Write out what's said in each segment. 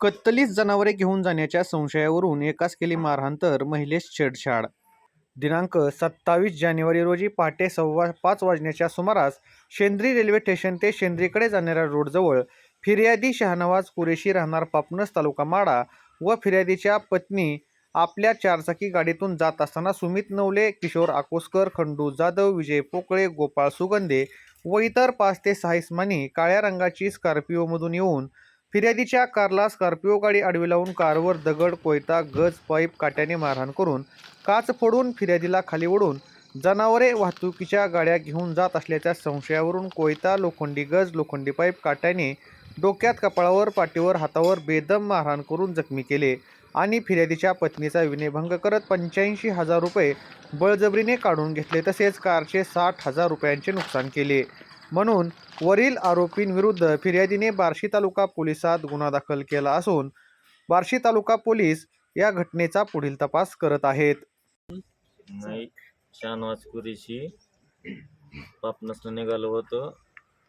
कत्तलीस जनावरे घेऊन जाण्याच्या संशयावरून एकाच केली मारहाण तर महिलेस छेडछाड. दिनांक सत्तावीस जानेवारी रोजी पहाटे सव्वा पाच वाजण्याच्या सुमारास शेंद्री रेल्वे स्टेशन ते शेंद्रीकडे जाणाऱ्या रोडजवळ फिर्यादी शहानवाज कुरेशी राहणार पापनस तालुका माडा व फिर्यादीच्या पत्नी आपल्या चारचाकी गाडीतून जात असताना सुमित नवले किशोर आकोसकर खंडू जाधव विजय पोकळे गोपाळ सुगंधे व इतर पाच ते सहा इस्मानी काळ्या रंगाची स्कॉर्पिओमधून येऊन फिर्यादीच्या कारला स्कॉर्पिओ गाडी आडवी लावून कारवर दगड कोयता गज पाईप काट्याने मारहाण करून काच फोडून फिर्यादीला खाली ओढून जनावरे वाहतुकीच्या गाड्या घेऊन जात असल्याच्या संशयावरून कोयता लोखंडी गज लोखंडी पाईप काट्याने डोक्यात कपाळावर पाठीवर हातावर बेदम मारहाण करून जखमी केले आणि फिर्यादीच्या पत्नीचा विनयभंग करत पंच्याऐंशी हजार रुपये बळजबरीने काढून घेतले तसेच कारचे साठ हजार रुपयांचे नुकसान केले. म्हणून वरील आरोपींविरुद्ध फिर्यादीने बार्शी तालुका पोलिसात गुन्हा दाखल केला असून बार्शी तालुका पोलीस या घटनेचा पुढील तपास करत आहेत. नाईक शानवाज कुरेशी पापनसनं निघालो होतो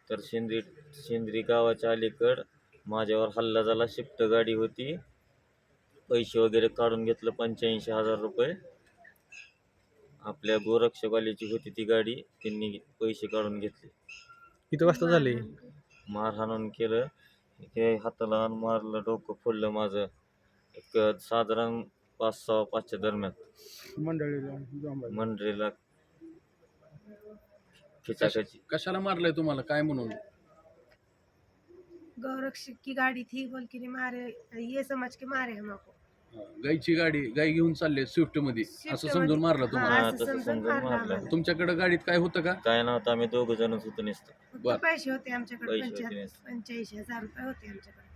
तर शेंद्री शेंद्री गावाच्या अलीकड माझ्यावर हल्ला झाला शिफ्ट गाडी होती. पैसे वगैरे काढून घेतलं पंच्याऐंशी हजार रुपये. आपल्या गोरक्षवालीची होती ती गाडी त्यांनी पैसे काढून घेतले. किती वाजता झाले? मारहाण केलं. हे हाताला मारलं डोकं फोडलं माझं. एक साधारण पाच सहा पाचच्या दरम्यान. मंडळीला मंडळीला खिचाखची. कशाला मारलंय तुम्हाला? काय म्हणून? गौरक्ष की गाड़ी थी बोल के नहीं मारे ये समझ के मारे हमको गाईची गाडी गाई घेऊन चालले स्विफ्टमध्ये Swift असं समजून मारलं तुम्हाला हा, असं तसं समजून समजून मारलं मारलं. आम्हाला. तुमच्याकडे गाडीत काय होतं का काय नव्हतं आम्ही दोघ जणच होतो नुसतं फक्त बर. पैसे होते आमच्याकडे पैसे होते. पंच्याऐंशी हजार रुपये होते आमच्याकडे